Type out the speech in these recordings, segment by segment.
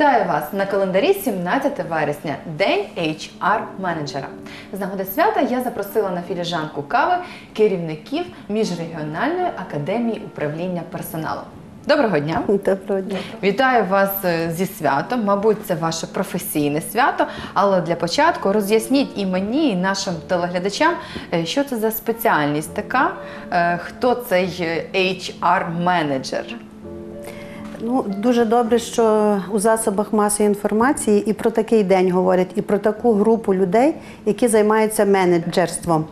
Вітаю вас на календарі 17 вересня, День HR менеджера. З нагоди свята я запросила на філіжанку кави керівників міжрегіональної академії управління персоналом. Доброго дня! Доброго дня. Вітаю вас е, зі святом. Мабуть, це ваше професійне свято. Але для початку роз'ясніть і мені, і нашим телеглядачам, е, що це за спеціальність така, е, хто цей HR-менеджер. Ну дуже добре, що у засобах масової інформації і про такий день говорять, і про таку групу людей, які займаються менеджерством.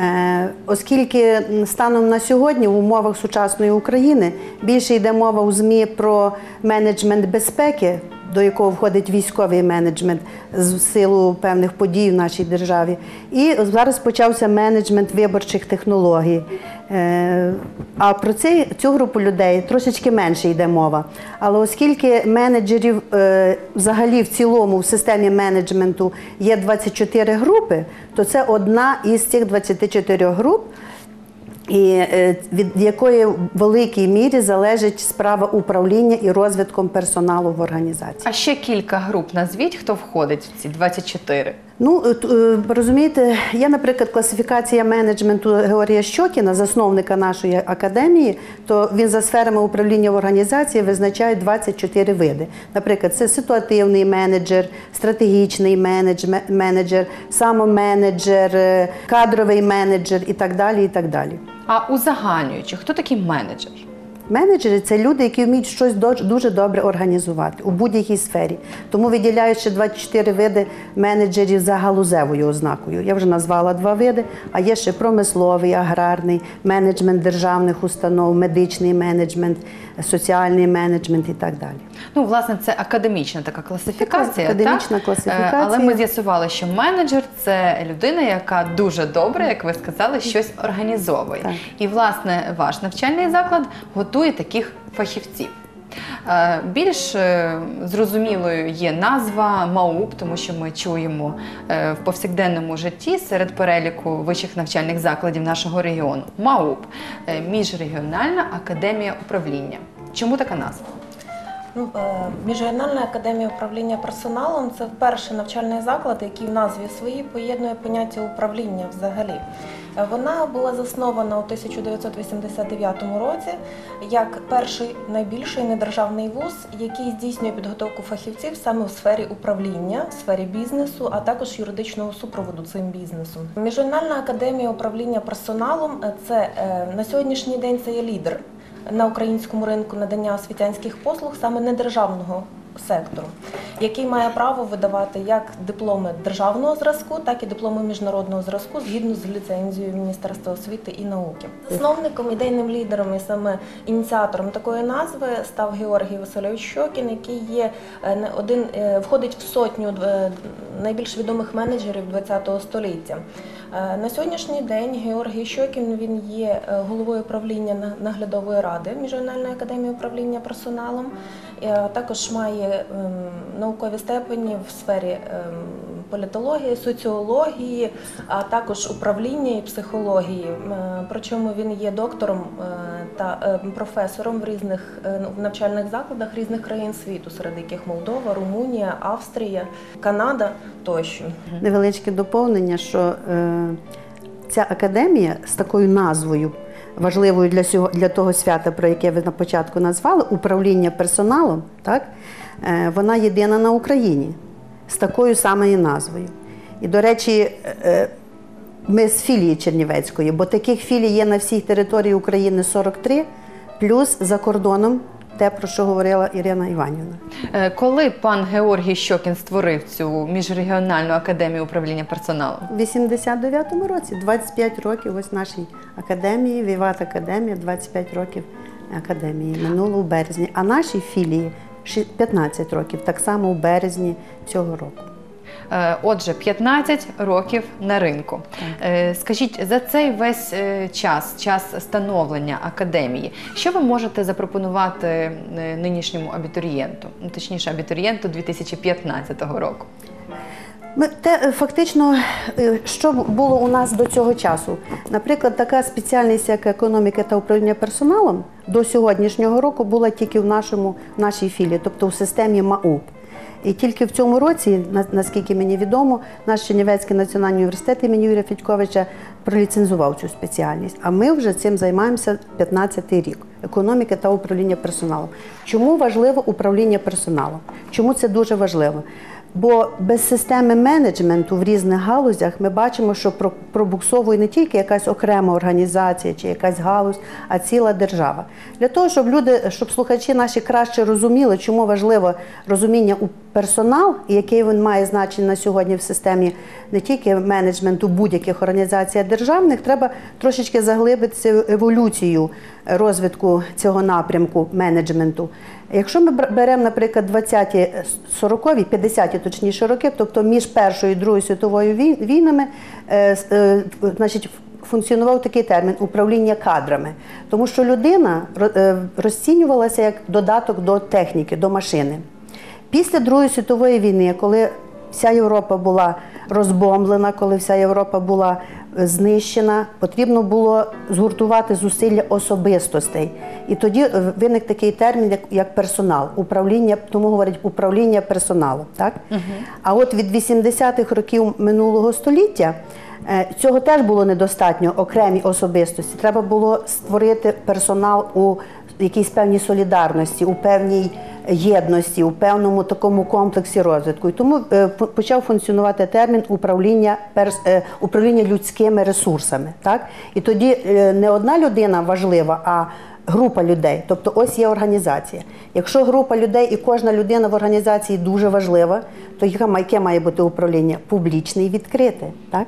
Е, Оскільки станом на сьогодні в умовах сучасної України більше йде мова у ЗМІ про менеджмент безпеки, до якого входить військовий менеджмент з силу певних подій в нашій державі. І зараз почався менеджмент виборчих технологій. Е, А про цей, цю групу людей трошечки менше йде мова. Але оскільки менеджерів е, взагалі в цілому в системі менеджменту є 24 групи, то це одна із цих 24 груп, і е, від якої великій мірі залежить справа управління і розвитком персоналу в організації. А ще кілька груп назвіть, хто входить в ці 24. Ну е, е, розумієте, є, наприклад, класифікація менеджменту Георгія Щокіна, засновника нашої академії. То він за сферами управління в організації визначає 24 види. Наприклад, це ситуативний менеджер, стратегічний менеджер, самоменеджер, е, кадровий менеджер і так далі. І так далі. А узагальнюючи, хто такий менеджер? Менеджери це люди, які вміють щось дуже добре організувати у будь-якій сфері. Тому виділяють ще 24 види менеджерів за галузевою ознакою. Я вже назвала два види, а є ще промисловий, аграрний, менеджмент державних установ, медичний менеджмент, соціальний менеджмент і так далі. Ну, власне, це академічна така класифікація. Така академічна так? класифікація. Е, Але ми з'ясували, що менеджер це людина, яка дуже добре, як ви сказали, щось організовує. Так. І, власне, ваш навчальний заклад готує таких фахівців. Е, Більш е, зрозумілою є назва МАУП, тому що ми чуємо е, в повсякденному житті серед переліку вищих навчальних закладів нашого регіону. МАУП міжрегіональна академія управління. Чому така назва? Ну, Міжрегіональна академія управління персоналом це перший навчальний заклад, який в назві своїй поєднує поняття управління взагалі. Е, Вона була заснована у 1989 році як перший найбільший недержавний вуз, який здійснює підготовку фахівців саме в сфері управління, в сфері бізнесу, а також юридичного супроводу цим бізнесом. Міжрегіональна академія управління персоналом це е, на сьогоднішній день це є лідер на українському ринку надання освітянських послуг саме недержавного сектору, який має право видавати як дипломи державного зразку, так і дипломи міжнародного зразку згідно з ліцензією Міністерства освіти і науки. Засновником, ідейним лідером і саме ініціатором такої назви став Георгій Васильович Щокін, який є е, один е, входить в сотню е, найбільш відомих менеджерів ХХ століття. Е, На сьогоднішній день Георгій Щокін він є е, головою правління наглядової ради Міжрегіональної академії управління персоналом. Е, Також має ем, наукові степені в сфері ем, політології, соціології, а також управління і психології. Причому він є доктором та е, професором в різних е, в навчальних закладах різних країн світу, серед яких Молдова, Румунія, Австрія, Канада тощо. Невеличке доповнення, що е, ця академія з такою назвою, важливою для, сього, для того свята, про яке ви на початку назвали, управління персоналом, так, е, вона єдина на Україні з такою самою назвою. І, до речі, ми з філії Чернівецької, бо таких філій є на всій території України 43, плюс за кордоном те, про що говорила Ірина Іванівна. Е, Коли пан Георгій Щокін створив цю міжрегіональну академію управління персоналом? У 89-му році, 25 років ось нашій академії, Віват Академія, 25 років академії минуло у березні. А нашій філії ші- 15 років, так само у березні цього року. Е, Отже, 15 років на ринку. Е, Скажіть, за цей весь е, час, час становлення академії, що ви можете запропонувати нинішньому абітурієнту, ну, точніше, абітурієнту 2015 року? Ми те фактично, що було у нас до цього часу. Наприклад, така спеціальність, як економіка та управління персоналом, до сьогоднішнього року була тільки в нашому в нашій філії, тобто в системі МАУП. І тільки в цьому році, наскільки мені відомо, наш Чернівецький національний університет імені Юрія Федьковича проліцензував цю спеціальність. А ми вже цим займаємося 15-й рік. Економіка та управління персоналом. Чому важливо управління персоналом? Чому це дуже важливо? Бо без системи менеджменту в різних галузях ми бачимо, що про- пробуксовує не тільки якась окрема організація чи якась галузь, а ціла держава. Для того, щоб люди, щоб слухачі наші краще розуміли, чому важливо розуміння персонал, який він має значення на сьогодні в системі не тільки менеджменту будь-яких організацій державних, треба трошечки заглибитися в еволюцію розвитку цього напрямку менеджменту. Якщо ми беремо, наприклад, 20-ті, 40-ві, 50-ті точніше роки, тобто між Першою і Другою світовою війнами, е, е, значить, функціонував такий термін управління кадрами, тому що людина е, розцінювалася як додаток до техніки, до машини. Після Другої світової війни, коли вся Європа була розбомблена, коли вся Європа була е, знищена, потрібно було згуртувати зусилля особистостей. І тоді е, виник такий термін, як, як персонал, управління, тому говорять управління персоналом. Так? А от від 80-х років минулого століття. Е, Цього теж було недостатньо окремі особистості. Треба було створити персонал у якійсь певній солідарності, у певній єдності, у певному такому комплексі розвитку. І тому е, почав функціонувати термін управління е, управління людськими ресурсами. Так? І тоді е, не одна людина важлива, а Група людей, тобто ось є організація. Якщо група людей і кожна людина в організації дуже важлива, то яке має бути управління? Публічне і відкрите. Так?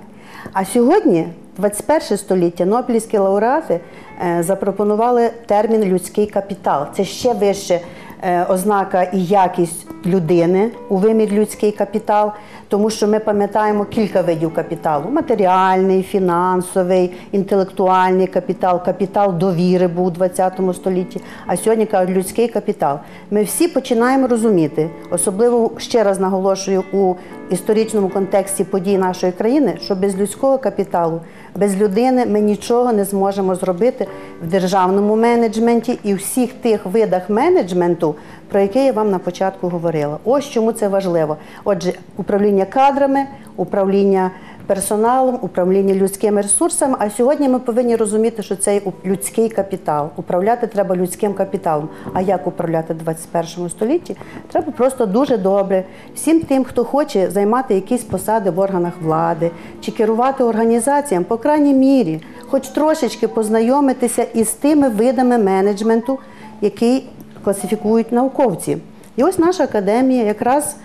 А сьогодні, 21 століття, Нобелівські лауреати е, запропонували термін людський капітал. Це ще вище е, ознака і якість людини у вимір людський капітал, тому що ми пам'ятаємо кілька видів капіталу: матеріальний, фінансовий, інтелектуальний капітал, капітал довіри був у 20 столітті. А сьогодні кажуть людський капітал. Ми всі починаємо розуміти, особливо ще раз наголошую у історичному контексті подій нашої країни, що без людського капіталу, без людини ми нічого не зможемо зробити в державному менеджменті і всіх тих видах менеджменту, про які я вам на початку говорила. Ось чому це важливо. Отже, управління кадрами, управління персоналом, управління людськими ресурсами. А сьогодні ми повинні розуміти, що це людський капітал. Управляти треба людським капіталом. А як управляти в 21 столітті? Треба просто дуже добре всім тим, хто хоче займати якісь посади в органах влади чи керувати організаціям, по крайній мірі, хоч трошечки познайомитися із тими видами менеджменту, які класифікують науковці. І ось наша академія якраз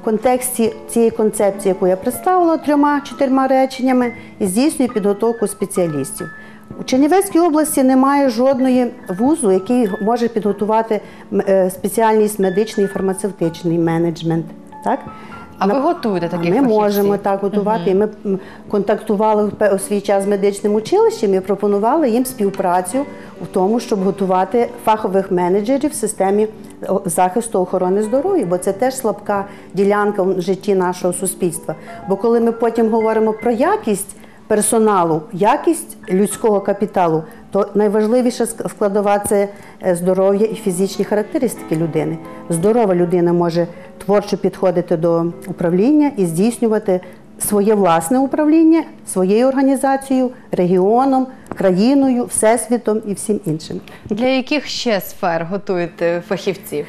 в контексті цієї концепції, яку я представила трьома-чотирма реченнями, і здійснює підготовку спеціалістів. У Чернівецькій області немає жодної вузу, який може підготувати е, спеціальність медичний і фармацевтичний менеджмент. Так? А ви готуєте таких Ми фахівців? можемо так готувати. Угу. Ми контактували у свій час з медичним училищем і пропонували їм співпрацю в тому, щоб готувати фахових менеджерів в системі захисту охорони здоров'я, бо це теж слабка ділянка в житті нашого суспільства. Бо коли ми потім говоримо про якість персоналу, якість людського капіталу, то найважливіша складова це е, здоров'я і фізичні характеристики людини. Здорова людина може творчо підходити до управління і здійснювати своє власне управління своєю організацією, регіоном, країною, всесвітом і всім іншим. Для яких ще сфер готуєте фахівців?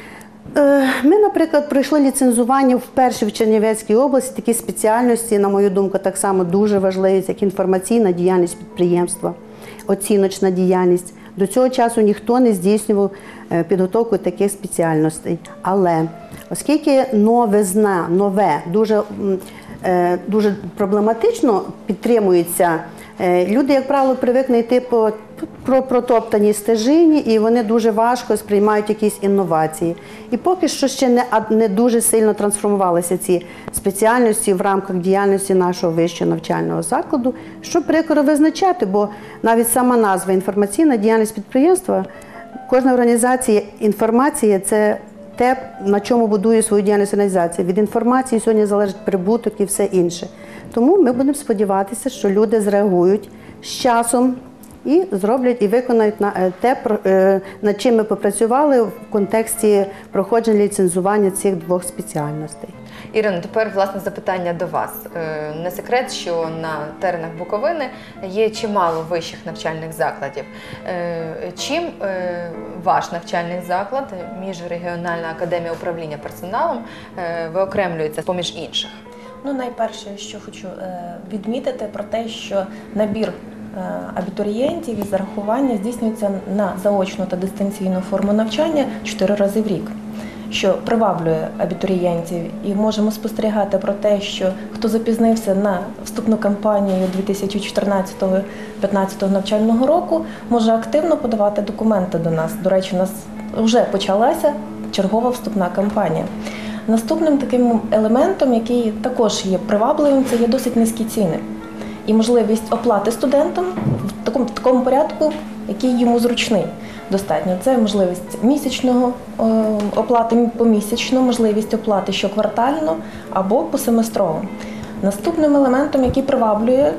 Е, Ми, наприклад, пройшли ліцензування вперше в Чернівецькій області. Такі спеціальності, на мою думку, так само дуже важливі, як інформаційна діяльність підприємства, оціночна діяльність. До цього часу ніхто не здійснював е, підготовку таких спеціальностей. Але оскільки новизна, нове, дуже, е, дуже проблематично підтримується, люди, як правило, привикли йти по про протоптаній стежині, і вони дуже важко сприймають якісь інновації. І поки що ще не, не дуже сильно трансформувалися ці спеціальності в рамках діяльності нашого вищого навчального закладу, що прикро визначати, бо навіть сама назва інформаційна діяльність підприємства, кожна організація інформація це те, на чому будує свою діяльність організація. Від інформації сьогодні залежить прибуток і все інше. Тому ми будемо сподіватися, що люди зреагують з часом і зроблять і виконають на е, те, про- е, над чим ми попрацювали в контексті проходження ліцензування цих двох спеціальностей. Ірино, тепер власне запитання до вас. Е, Не секрет, що на теренах Буковини є чимало вищих навчальних закладів. Чим ваш навчальний заклад, міжрегіональна академія управління персоналом, виокремлюється поміж інших? Ну, найперше, що хочу відмітити про те, що набір абітурієнтів і зарахування здійснюється на заочну та дистанційну форму навчання 4 рази в рік. Що приваблює абітурієнтів, і можемо спостерігати про те, що хто запізнився на вступну кампанію 2014-2015 навчального року, може активно подавати документи до нас. До речі, у нас вже почалася чергова вступна кампанія. Наступним таким елементом, який також є привабливим, це є досить низькі ціни і можливість оплати студентам в такому, в такому порядку, який йому зручний. Достатньо це можливість місячного е, оплати помісячно, можливість оплати щоквартально або посеместрово. Наступним елементом, який приваблює,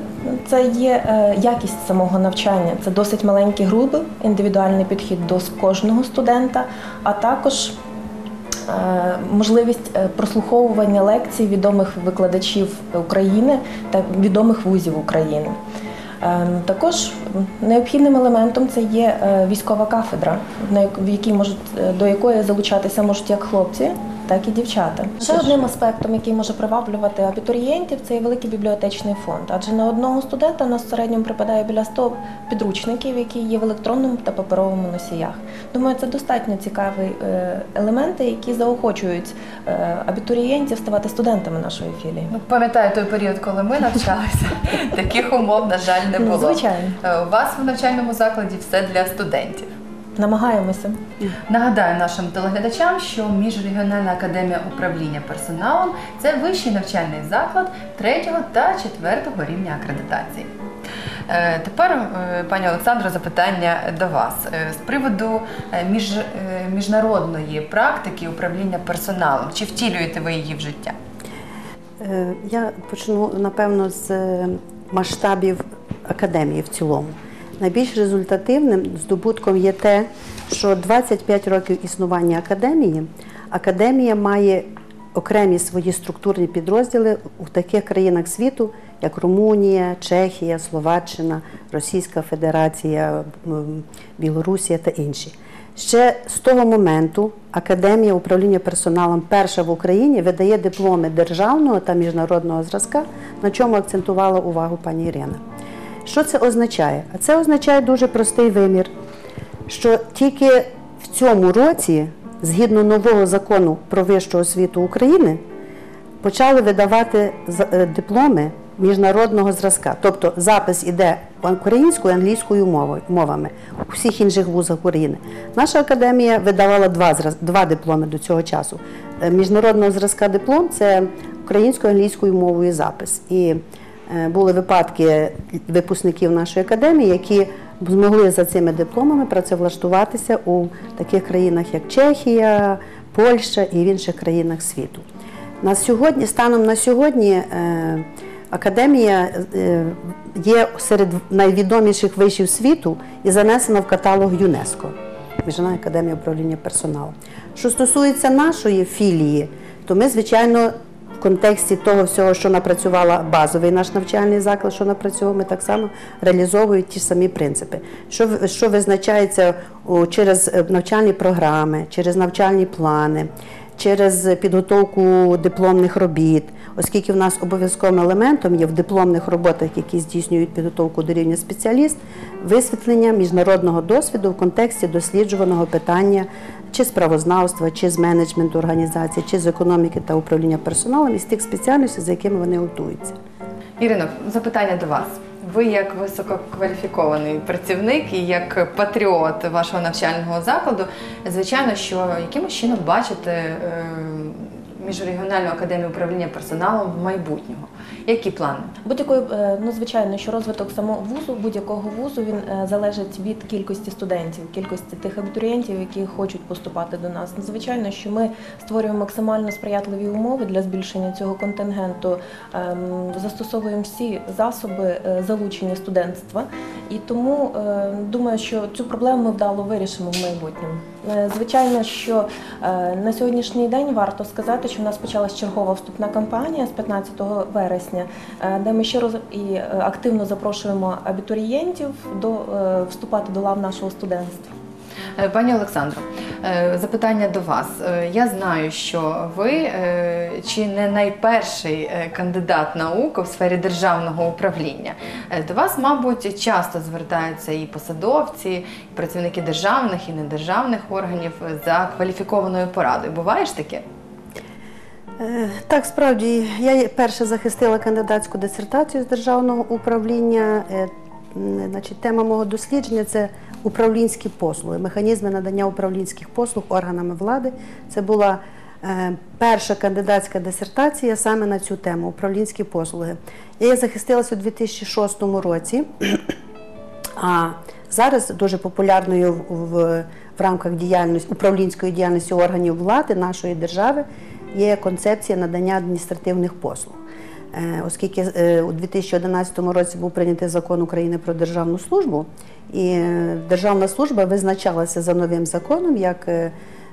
це є е, якість самого навчання. Це досить маленькі групи, індивідуальний підхід до кожного студента, а також можливість е, прослуховування лекцій відомих викладачів України та відомих вузів України. Е, Також необхідним елементом це є е, військова кафедра, в якій можуть е, до якої залучатися можуть як хлопці, так і дівчата. Ще одним аспектом, який може приваблювати абітурієнтів, це є великий бібліотечний фонд. Адже на одного студента нас в середньому припадає біля 100 підручників, які є в електронному та паперовому носіях. Думаю, це достатньо цікаві е, елементи, які заохочують е, абітурієнтів ставати студентами нашої філії. Ну, пам'ятаю той період, коли ми навчалися. Таких умов, на жаль, не Ну, було. звичайно. Е, У вас в навчальному закладі все для студентів. Намагаємося. Нагадаю нашим телеглядачам, що Міжрегіональна академія управління персоналом це вищий навчальний заклад 3 та 4 рівня акредитації. Е, Тепер, е, пані Олександро, запитання до вас Е, з приводу між, міжнародної практики управління персоналом. Чи втілюєте ви її в життя? Я почну напевно з масштабів академії в цілому. Найбільш результативним здобутком є те, що 25 років існування академії академія має окремі свої структурні підрозділи у таких країнах світу, як Румунія, Чехія, Словаччина, Російська Федерація, Білорусія та інші. Ще з того моменту Академія управління персоналом перша в Україні видає дипломи державного та міжнародного зразка, на чому акцентувала увагу пані Ірина. Що це означає? А це означає дуже простий вимір, що тільки в цьому році, згідно нового закону про вищу освіту України, почали видавати е, дипломи міжнародного зразка. Тобто запис іде українською і англійською мовами у всіх інших вузах України. Наша академія видавала два, два дипломи до цього часу. Е, Міжнародного зразка диплом це українською англійською мовою запис. І були випадки випускників нашої академії, які змогли за цими дипломами працевлаштуватися у таких країнах, як Чехія, Польща і в інших країнах світу. На сьогодні, станом на сьогодні, е, академія е, є серед найвідоміших вишів світу і занесена в каталог ЮНЕСКО. Міжнародна академія управління персоналом. Що стосується нашої філії, то ми, звичайно, контексті того всього, що напрацювала базовий наш навчальний заклад, що напрацьовує, ми так само реалізовують ті самі принципи. Що, що визначається через е, навчальні програми, через навчальні плани, через підготовку дипломних робіт, оскільки в нас обов'язковим елементом є в дипломних роботах, які здійснюють підготовку до рівня спеціаліст, висвітлення міжнародного досвіду в контексті досліджуваного питання чи з правознавства, чи з менеджменту організації, чи з економіки та управління персоналом із тих спеціальностей, за якими вони готуються. Ірино, запитання до вас. Ви як висококваліфікований працівник і як патріот вашого навчального закладу, звичайно, що якимось чином бачите е, міжрегіональну академію управління персоналом в майбутнього. Які плани? Будь-якої, е, ну звичайно, що розвиток самого вузу, будь-якого вузу, він е, залежить від кількості студентів, кількості тих абітурієнтів, які хочуть поступати до нас. Звичайно, що ми створюємо максимально сприятливі умови для збільшення цього контингенту, ем, застосовуємо всі засоби е, залучення студентства, і тому думаю, що цю проблему ми вдало вирішимо в майбутньому. Звичайно, що на сьогоднішній день варто сказати, що в нас почалась чергова вступна кампанія з 15 вересня, е, де ми щиро і е, активно запрошуємо абітурієнтів до е, вступати до лав нашого студентства. Пані Олександро, запитання до вас. Я знаю, що ви чи не найперший кандидат наук у сфері державного управління. До вас, мабуть, часто звертаються і посадовці, і працівники державних і недержавних органів за кваліфікованою порадою. Буває ж таке? Е, Так, справді, я перше захистила кандидатську дисертацію з державного управління. Е, Значить, тема мого дослідження це управлінські послуги, механізми надання управлінських послуг органами влади. Це була е, перша кандидатська дисертація саме на цю тему управлінські послуги. Я її захистилася у 2006 році. А зараз дуже популярною в, в, в рамках діяльності управлінської діяльності органів влади нашої держави є концепція надання адміністративних послуг. Е, Оскільки е, у 2011 році був прийнятий закон України про державну службу, і е, державна служба визначалася за новим законом як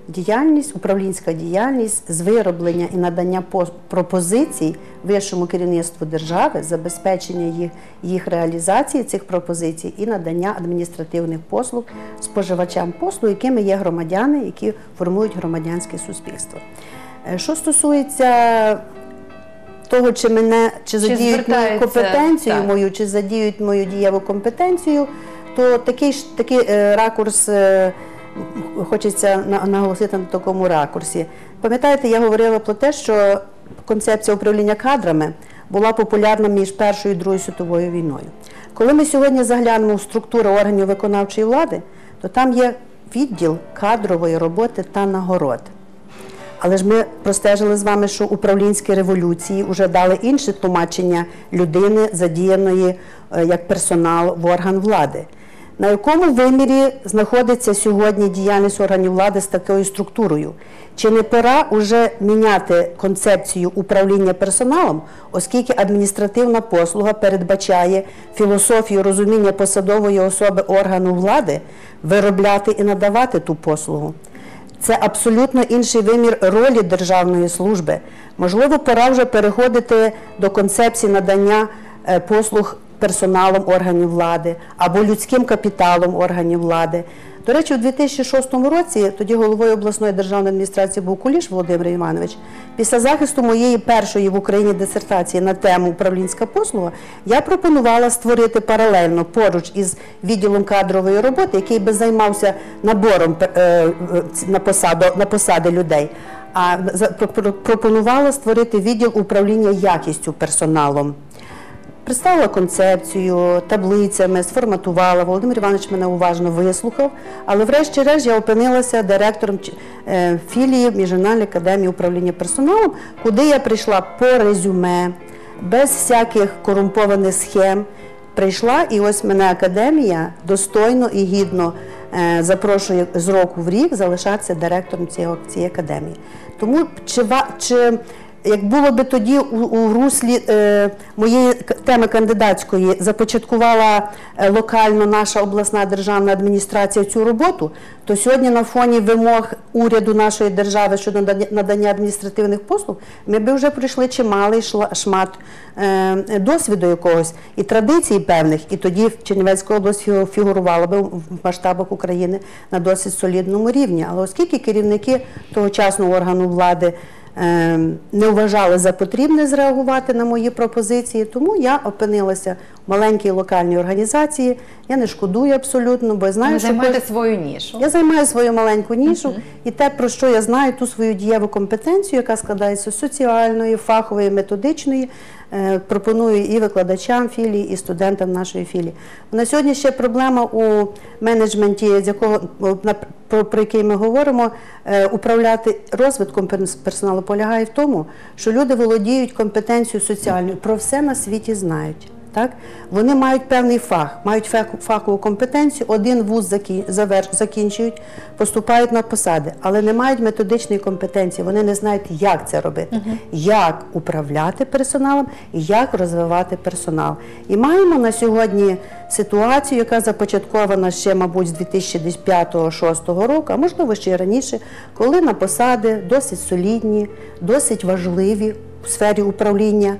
діяльність, управлінська діяльність з вироблення і надання пропозицій вищому керівництву держави, забезпечення їх, їх реалізації цих пропозицій і надання адміністративних послуг споживачам послуг, якими є громадяни, які формують громадянське суспільство. Е, Що стосується того, чи мене чи задіють мою компетенцію так. мою, чи задіють мою дієву компетенцію, то такий ж такий е, ракурс е, хочеться наголосити на такому ракурсі. Пам'ятаєте, я говорила про те, що концепція управління кадрами була популярна між Першою і Другою світовою війною. Коли ми сьогодні заглянемо в структуру органів виконавчої влади, то там є відділ кадрової роботи та нагород. Але ж ми простежили з вами, що управлінські революції вже дали інше тлумачення людини, задіяної е, як персонал в орган влади. На якому вимірі знаходиться сьогодні діяльність органів влади з такою структурою? Чи не пора уже міняти концепцію управління персоналом, оскільки адміністративна послуга передбачає філософію розуміння посадової особи органу влади виробляти і надавати ту послугу? Це абсолютно інший вимір ролі державної служби. Можливо, пора вже переходити до концепції надання е, послуг персоналом органів влади або людським капіталом органів влади. До речі, у 2006 році тоді головою обласної державної адміністрації був Куліш Володимир Іванович. Після захисту моєї першої в Україні дисертації на тему управлінська послуга я пропонувала створити паралельно поруч із відділом кадрової роботи, який би займався набором е, е, на посаду на посади людей. А пропонувала створити відділ управління якістю персоналом. Представила концепцію таблицями, сформатувала. Володимир Іванович мене уважно вислухав, але врешті-решт я опинилася директором е, філії Міжнародної академії управління персоналом, куди я прийшла по резюме, без всяких корумпованих схем. Прийшла, і ось мене академія достойно і гідно е, запрошує з року в рік залишатися директором цієї, академії. Тому чи, чи як було би тоді у, у руслі е, моєї теми кандидатської започаткувала е, локально наша обласна державна адміністрація цю роботу, то сьогодні на фоні вимог уряду нашої держави щодо надання- адміністративних послуг ми би вже пройшли чималий шмат е, досвіду якогось і традицій певних, і тоді Чернівецька область фігурувала би в масштабах України на досить солідному рівні. Але оскільки керівники тогочасного органу влади не вважали за потрібне зреагувати на мої пропозиції, тому я опинилася в маленькій локальній організації. Я не шкодую абсолютно, бо я знаю, Ви що займаєте свою нішу. я займаю свою маленьку нішу, і те, про що я знаю, ту свою дієву компетенцію, яка складається з соціальної, фахової, методичної, е, пропоную і викладачам філії, і студентам нашої філії. На сьогодні ще проблема у менеджменті, з якого про, про який ми говоримо, е, управляти розвитком перс- персоналу полягає в тому, що люди володіють компетенцією соціальною, про все на світі знають. Так? Вони мають певний фах, мають фах- фахову компетенцію, один вуз закі- закінчують, поступають на посади, але не мають методичної компетенції. Вони не знають, як це робити, як управляти персоналом і як розвивати персонал. І маємо на сьогодні ситуацію, яка започаткована ще, мабуть, з 2005-2006 року, а можливо ще й раніше, коли на посади досить солідні, досить важливі у сфері управління.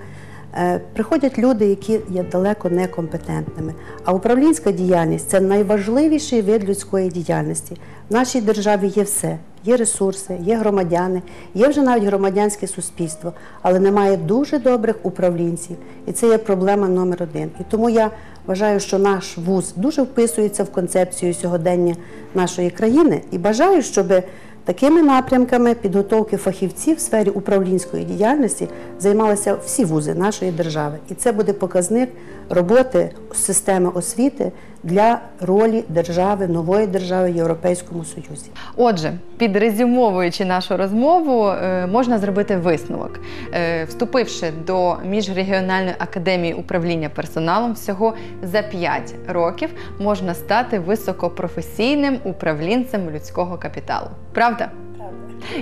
Е, Приходять люди, які є далеко некомпетентними. А управлінська діяльність це найважливіший вид людської діяльності. В нашій державі є все: є ресурси, є громадяни, є вже навіть громадянське суспільство, але немає дуже добрих управлінців. І це є проблема номер один. І тому я вважаю, що наш вуз дуже вписується в концепцію сьогодення нашої країни і бажаю, щоби Такими напрямками підготовки фахівців в сфері управлінської діяльності займалися всі вузи нашої держави. І це буде показник роботи системи освіти для ролі держави, нової держави в Європейському Союзі. Отже, підрезюмовуючи нашу розмову, е, можна зробити висновок. Е, Вступивши до міжрегіональної академії управління персоналом, всього за 5 років можна стати високопрофесійним управлінцем людського капіталу. Правда?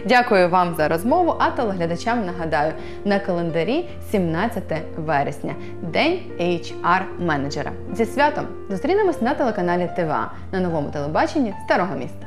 Дякую вам за розмову. А телеглядачам нагадаю на календарі 17 вересня, день HR менеджера. Зі святом зустрінемось на телеканалі ТВА на новому телебаченні Старого міста.